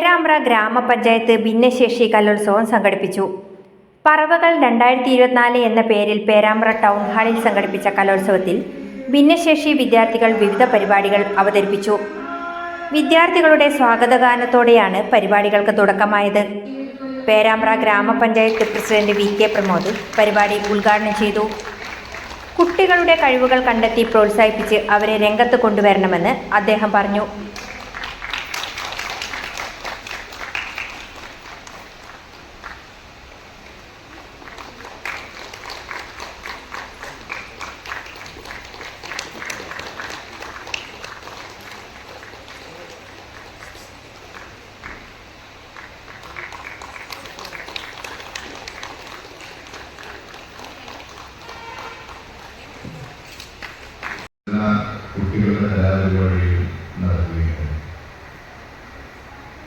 പേരാമ്പ്ര ഗ്രാമപഞ്ചായത്ത് ഭിന്നശേഷി കലോത്സവം സംഘടിപ്പിച്ചു. പറവകൾ രണ്ടായിരത്തി ഇരുപത്തിനാല് എന്ന പേരിൽ പേരാമ്പ്ര ടൗൺ ഹാളിൽ സംഘടിപ്പിച്ച കലോത്സവത്തിൽ ഭിന്നശേഷി വിദ്യാർത്ഥികൾ വിവിധ പരിപാടികൾ അവതരിപ്പിച്ചു. വിദ്യാർത്ഥികളുടെ സ്വാഗതഗാനത്തോടെയാണ് പരിപാടികൾക്ക് തുടക്കമായത്. പേരാമ്പ്ര ഗ്രാമപഞ്ചായത്ത് പ്രസിഡന്റ് വി കെ പ്രമോദ് പരിപാടി ഉദ്ഘാടനം ചെയ്തു. കുട്ടികളുടെ കഴിവുകൾ കണ്ടെത്തി പ്രോത്സാഹിപ്പിച്ച് അവരെ രംഗത്ത് കൊണ്ടുവരണമെന്ന് അദ്ദേഹം പറഞ്ഞു.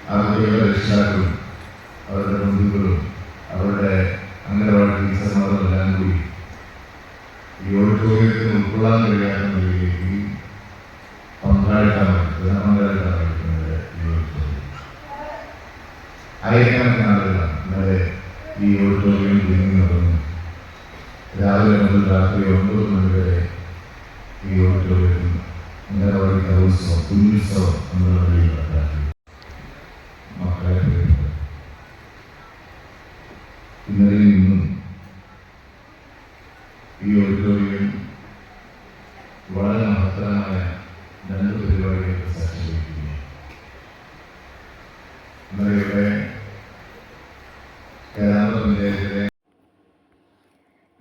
കുട്ടികളുടെ രക്ഷിതാക്കളും അവരുടെ ബന്ധുക്കളും അവരുടെ അംഗനവാടി ടീച്ചർമാരും എല്ലാം കൂടി ഈ ഓഡിറ്റോറിയത്തിന് ഉൾക്കൊള്ളാൻ കഴിയാത്ത നിലയിലേക്ക് പങ്കാളിത്തമാണ് നടക്കുന്നത് ഈ ഓഡിറ്റോറിയം. ആയിരക്കണക്കിന് ആളുകളാണ് ഈ ഓഡിറ്റോറിയം തിരിഞ്ഞു നടന്നു രാവിലെ മുതൽ രാത്രി ഒൻപത് മണി വരെ ഈ ഓഡിറ്റോറിയത്തിൽ അംഗനവാടി കലോത്സവം കുഞ്ഞുത്സവം എന്നുള്ള നിലയിൽ നടത്താക്കി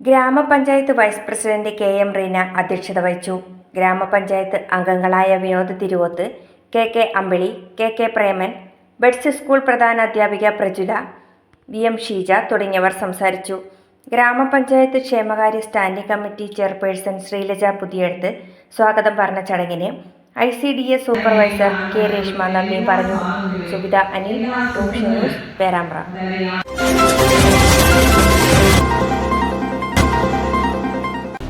ഗ്രാമപഞ്ചായത്ത് vice president K M Reena അധ്യക്ഷത വഹിച്ചു. ഗ്രാമപഞ്ചായത്ത് അംഗങ്ങളായ Vinod Thiruvoth K K Ambili K K Preman beds school പ്രധാന അധ്യാപിക പ്രജുല വി എം ഷീജ തുടങ്ങിയവർ സംസാരിച്ചു. ഗ്രാമപഞ്ചായത്ത് ക്ഷേമകാര്യ സ്റ്റാൻഡിംഗ് കമ്മിറ്റി ചെയർപേഴ്സൺ ശ്രീലജ പുതിയെടുത്ത് സ്വാഗതം പറഞ്ഞ ചടങ്ങിന് I C D S supervisor K Reshma നന്ദി പറഞ്ഞു. സുബിത അനിൽ പേരാമ്പ്ര.